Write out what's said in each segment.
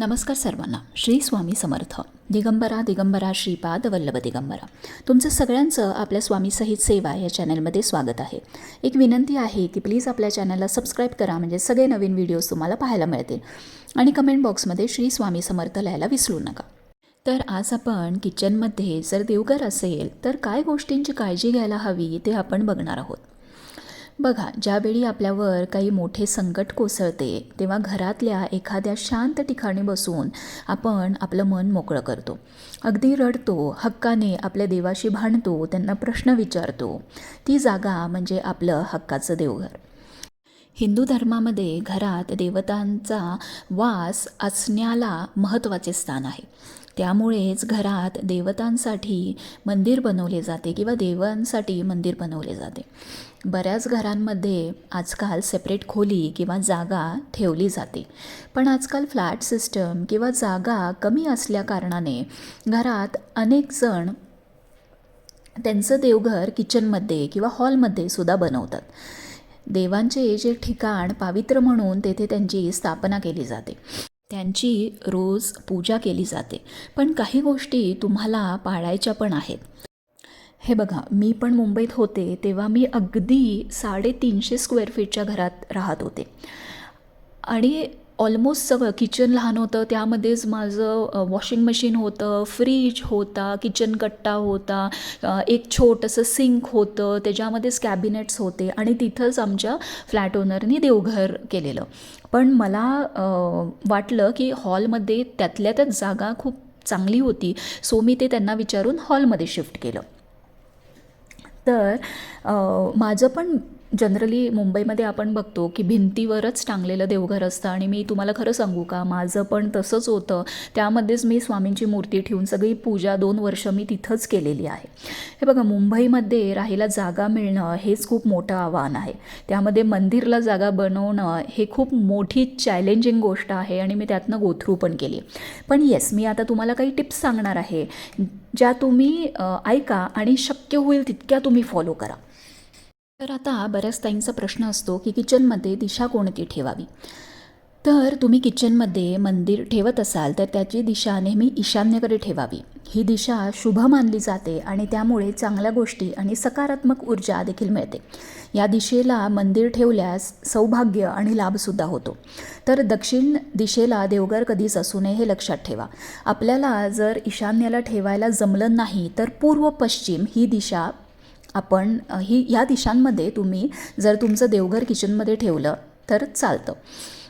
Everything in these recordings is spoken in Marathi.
नमस्कार सर्वांना. श्री स्वामी समर्थ. दिगंबरा दिगंबरा श्रीपाद वल्लभ दिगंबरा. तुमचं सगळ्यांचं आपल्या स्वामी सहित सेवा या चॅनलमध्ये स्वागत आहे. एक विनंती आहे की प्लीज आपल्या चॅनलला सबस्क्राईब करा म्हणजे सगळे नवीन व्हिडिओज तुम्हाला पाहायला मिळतील. आणि कमेंट बॉक्समध्ये श्री स्वामी समर्थ लिहायला विसरू नका. तर आज आपण किचनमध्ये जर देवघर असेल तर काय गोष्टींची काळजी घ्यायला हवी ते आपण बघणार आहोत. बघा ज्यावेळी आपल्यावर काही मोठे संकट कोसळते तेव्हा घरातल्या एखाद्या शांत ठिकाणी बसून आपण आपलं मन मोकळं करतो. अगदी रडतो हक्काने आपल्या देवाशी भांडतो त्यांना प्रश्न विचारतो. ती जागा म्हणजे आपलं हक्काचं देवघर. हिंदू धर्मामध्ये घरात देवतांचा वास असण्याला महत्त्वाचे स्थान आहे. त्यामुळेच घरात देवतांसाठी मंदिर बनवले जाते किंवा देवांसाठी मंदिर बनवले जाते. बऱ्याच घरांमध्ये आजकाल सेपरेट खोली किंवा जागा ठेवली जाते. पण आजकाल फ्लॅट सिस्टम किंवा जागा कमी असल्याकारणाने घरात अनेक जण त्यांचं देवघर किचनमध्ये किंवा हॉलमध्ये सुद्धा बनवतात. देवांचे जे ठिकाण पावित्र म्हणून तेथे त्यांची स्थापना केली जाते. त्यांची रोज पूजा केली जाते. पण काही गोष्टी तुम्हाला पाळायच्या पण आहेत. हे बघा मी पण मुंबईत होते तेव्हा मी अगदी साडेतीनशे स्क्वेअर फीटच्या घरात राहत होते. आणि ऑलमोस्ट सगळं. किचन लहान होतं त्यामध्येच माझं वॉशिंग मशीन होतं फ्रीज होता किचन कट्टा होता एक छोटंसं सिंक होतं त्याच्यामध्येच कॅबिनेट्स होते आणि तिथंच आमच्या फ्लॅट ओनरनी देवघर केलेलं. पण मला वाटलं की हॉलमध्ये त्यातल्या त्यात जागा खूप चांगली होती सो मी ते त्यांना विचारून हॉलमध्ये शिफ्ट केलं. तर माझं पण जनरली मुंबईमध्ये आपण बघतो की भिंतीवरच टांगलेलं देवघर असतं. आणि मी तुम्हाला खरं सांगू का? माझं पण तसंच होतं. त्यामध्येच मी स्वामींची मूर्ती ठेवून सगळी पूजा दोन वर्ष मी तिथंच केलेली आहे. हे बघा मुंबईमध्ये राहायला जागा मिळणं हेच खूप मोठं आव्हान आहे. त्यामध्ये मंदिरला जागा बनवणं हे खूप मोठी चॅलेंजिंग गोष्ट आहे आणि मी त्यातनं गोथ्रू पण केली. पण येस मी आता तुम्हाला काही टिप्स सांगणार आहे. ज्या तुम्ही ऐका आणि शक्य होईल तितक्या तुम्ही फॉलो करा. तर आता बऱ्याच ताईंचा प्रश्न असतो की किचनमध्ये दिशा कोणती ठेवावी? तर तुम्ही किचनमध्ये मंदिर ठेवत असाल तर त्याची दिशा नेहमी ईशान्येकडे ठेवावी. ही दिशा शुभ मानली जाते आणि त्यामुळे चांगल्या गोष्टी आणि सकारात्मक ऊर्जा देखील मिळते. या दिशेला मंदिर ठेवल्यास सौभाग्य आणि लाभसुद्धा होतो. तर दक्षिण दिशेला देवघर कधीच असू नये हे लक्षात ठेवा. आपल्याला जर ईशान्येला ठेवायला जमलं नाही तर पूर्व पश्चिम ही दिशा आपण ही ह्या दिशांमध्ये तुम्ही जर तुमचं देवघर किचनमध्ये ठेवलं तर चालतं.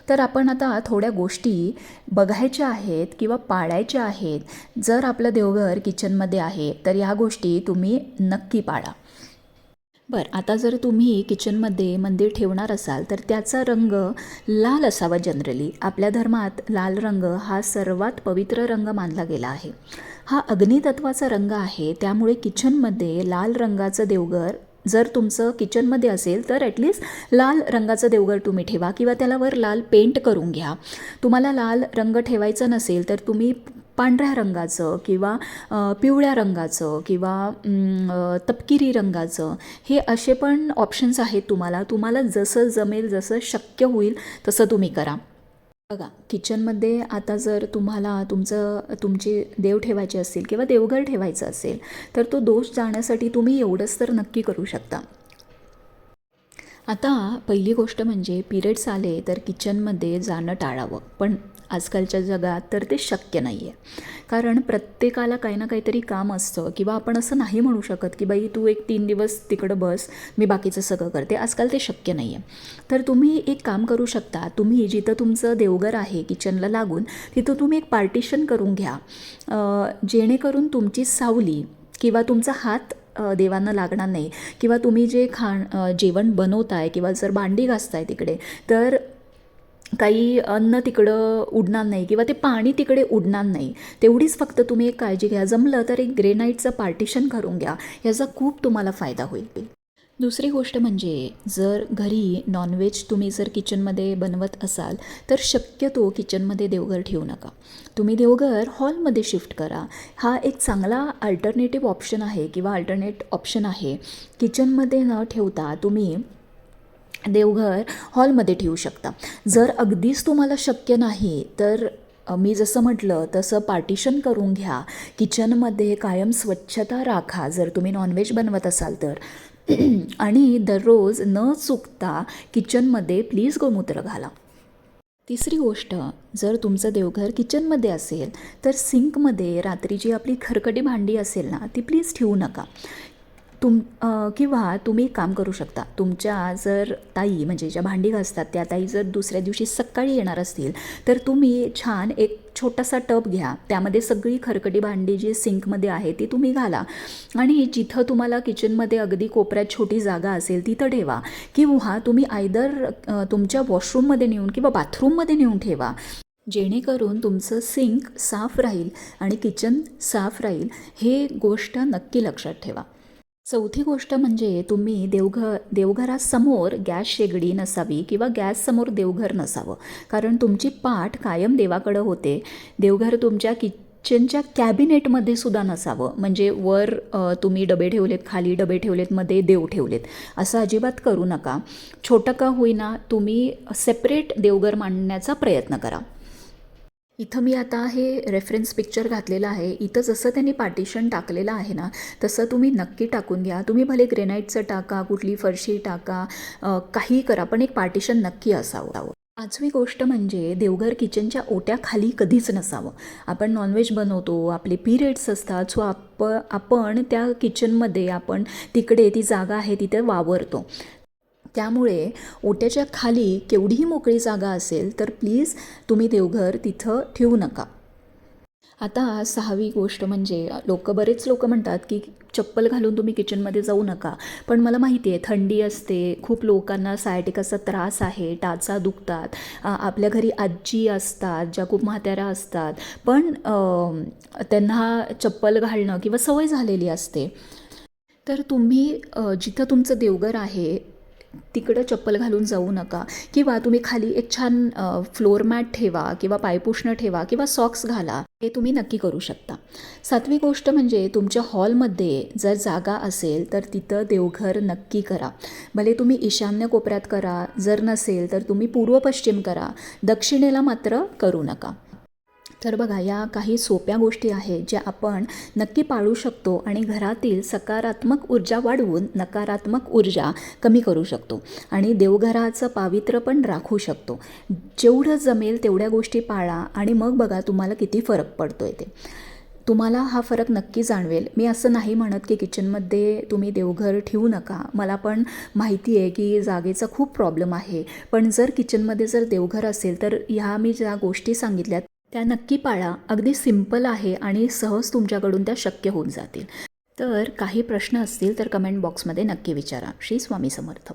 तर आपण आता थोड्या गोष्टी बघायच्या आहेत किंवा पाळायच्या आहेत. जर आपलं देवघर किचनमध्ये आहे तर ह्या गोष्टी तुम्ही नक्की पाळा. बरं आता जर तुम्ही किचनमध्ये मंदिर ठेवणार असाल तर त्याचा रंग लाल असावा जनरली आपल्या धर्मात लाल रंग हा सर्वात पवित्र रंग मानला गेला आहे. हा अग्नितत्वाचा रंग आहे. त्यामुळे किचनमध्ये लाल रंगाचं देवघर जर तुमचं किचनमध्ये असेल तर ॲटलिस्ट लाल रंगाचं देवघर तुम्ही ठेवा किंवा त्याला वर लाल पेंट करून घ्या. तुम्हाला लाल रंग ठेवायचा नसेल तर तुम्ही पांढऱ्या रंगाचं किंवा पिवळ्या रंगाचं किंवा तपकिरी रंगाचं हे असे पण ऑप्शन्स आहेत तुम्हाला. तुम्हाला जसं जमेल जसं शक्य होईल तसं तुम्ही करा. बघा किचनमध्ये आता जर तुम्हाला तुमचं तुमचे देव ठेवायचे असेल किंवा देवघर ठेवायचं असेल तर तो दोष जाण्यासाठी तुम्ही एवढंच तर नक्की करू शकता. आता पहिली गोष्ट म्हणजे पिरियड्स आले तर किचनमध्ये जाणं टाळावं. पण आजकालच्या जगात तर ते शक्य नाही आहे कारण प्रत्येकाला काही ना काहीतरी काम असतं. किंवा आपण असं नाही म्हणू शकत की बाई तू एक तीन दिवस तिकडं बस मी बाकीचं सगळं करते. आजकाल ते शक्य नाही आहे तर तुम्ही एक काम करू शकता. तुम्ही जिथं तुमचं देवघर आहे किचनला लागून तिथं तुम्ही एक पार्टिशन करून घ्या. जेणेकरून तुमची सावली किंवा तुमचा हात देवांना लागणार नाही. किंवा तुम्ही जे खाण जेवण बनवताय किंवा जर भांडी घासताय तिकडे तर काही अन्न तिकडं उडणार नाही किंवा ते पाणी तिकडे उडणार नाही. तेवढीच फक्त तुम्ही एक काळजी घ्या. जमलं तर एक ग्रेनाईटचं पार्टिशन करून घ्या. याचा खूप तुम्हाला फायदा होईल दुसरी गोष्ट म्हणजे जर घरी नॉनव्हेज तुम्ही जर किचनमध्ये बनवत असाल तर शक्यतो किचनमध्ये देवघर ठेवू नका. तुम्ही देवघर हॉलमध्ये शिफ्ट करा. हा एक चांगला अल्टरनेटिव्ह ऑप्शन आहे किंवा अल्टरनेट ऑप्शन आहे. किचनमध्ये न ठेवता तुम्ही देवघर हॉलमध्ये ठेवू शकता. जर अगदीच तुम्हाला शक्य नाही तर मी जसं म्हटलं तसं पार्टिशन करून घ्या. किचनमध्ये कायम स्वच्छता राखा जर तुम्ही नॉनव्हेज बनवत असाल तर. आणि दररोज न चुकता किचनमध्ये प्लीज गोमूत्र घाला. तिसरी गोष्ट जर तुमचं देवघर किचनमध्ये असेल तर सिंकमध्ये रात्री जी आपली खरकटी भांडी असेल ना ती प्लीज ठेवू नका. तुम किंवा तुम्ही एक काम करू शकता. तुमच्या जर ताई म्हणजे ज्या भांडी घासतात त्या ताई जर दुसऱ्या दिवशी सकाळी येणार असतील तर तुम्ही छान एक छोटासा टब घ्या. त्यामध्ये सगळी खरकटी भांडी जी सिंकमध्ये आहे ती तुम्ही घाला. आणि जिथं तुम्हाला किचनमध्ये अगदी कोपऱ्यात छोटी जागा असेल तिथं ठेवा. किंवा तुम्ही आयदर तुमच्या वॉशरूममध्ये नेऊन किंवा बाथरूममध्ये नेऊन ठेवा. जेणेकरून तुमचं सिंक साफ राहील आणि किचन साफ राहील हे गोष्ट नक्की लक्षात ठेवा. चौथी गोष्ट म्हणजे तुम्ही देवघर देवघरासमोर गॅस शेगडी नसावी किंवा गॅससमोर देवघर नसावं. कारण तुमची पाठ कायम देवाकडं होते. देवघर तुमच्या किचनच्या कॅबिनेटमध्ये सुद्धा नसावं. म्हणजे वर तुम्ही डबे ठेवलेत खाली डबे ठेवलेत मध्ये देव ठेवलेत. असं अजिबात करू नका. छोटं का होईना तुम्ही सेपरेट देवघर मांडण्याचा प्रयत्न करा. इथं मी आता हे रेफरन्स पिक्चर घातलेलं आहे. इथं जसं त्यांनी पार्टिशन टाकलेलं आहे ना तसं तुम्ही नक्की टाकून घ्या. तुम्ही भले ग्रेनाईटचं टाका कुठली फरशी टाका काही करा पण एक पार्टिशन नक्की असावं. पाचवी गोष्ट म्हणजे देवघर किचनच्या ओट्याखाली कधीच नसावं. आपण नॉनव्हेज बनवतो आपले पिरियड्स असतात सो आप आपण त्या किचनमध्ये आपण तिकडे ती जागा आहे तिथे वावरतो. त्यामुळे ओट्याच्या खाली केवढीही मोकळी जागा असेल तर प्लीज तुम्ही देवघर तिथं ठेवू नका. आता सहावी गोष्ट म्हणजे लोक बरेच लोक म्हणतात की चप्पल घालून तुम्ही किचनमध्ये जाऊ नका. पण मला माहिती आहे थंडी असते खूप लोकांना सायटिकाचा त्रास आहे टाचा दुखतात आपल्या घरी आजी असतात ज्या खूप म्हाताऱ्या असतात. पण त्यांना चप्पल घालणं किंवा सवय झालेली असते. तर तुम्ही जिथं तुमचं देवघर आहे तिकडं चप्पल घालून जाऊ नका. किंवा तुम्ही खाली एक छान फ्लोअर मॅट ठेवा किंवा पायपुष्ण ठेवा किंवा सॉक्स घाला. हे तुम्ही नक्की करू शकता. सातवी गोष्ट म्हणजे तुमच्या हॉलमध्ये जर जागा असेल तर तिथं देवघर नक्की करा. भले तुम्ही ईशान्य कोपऱ्यात करा. जर नसेल तर तुम्ही पूर्व पश्चिम करा. दक्षिणेला मात्र करू नका. तर बघा या काही सोप्या गोष्टी आहेत ज्या आपण नक्की पाळू शकतो आणि घरातील सकारात्मक ऊर्जा वाढवून नकारात्मक ऊर्जा कमी करू शकतो आणि देवघराचं पावित्र्य पण राखू शकतो. जेवढं जमेल तेवढ्या गोष्टी पाळा आणि मग बघा तुम्हाला किती फरक पडतो आहे ते. तुम्हाला हा फरक नक्की जाणवेल. मी असं नाही म्हणत की किचनमध्ये तुम्ही देवघर ठेवू नका. मला पण माहिती आहे की जागेचा खूप प्रॉब्लेम आहे. पण जर किचनमध्ये जर देवघर असेल तर ह्या मी ज्या गोष्टी सांगितल्यात त्या नक्की पाळा. अगदी सिंपल आहे आणि सहज तुमच्याकडून त्या शक्य होऊन जातील. तर काही प्रश्न असतील तर कमेंट बॉक्समध्ये नक्की विचारा. श्री स्वामी समर्थ.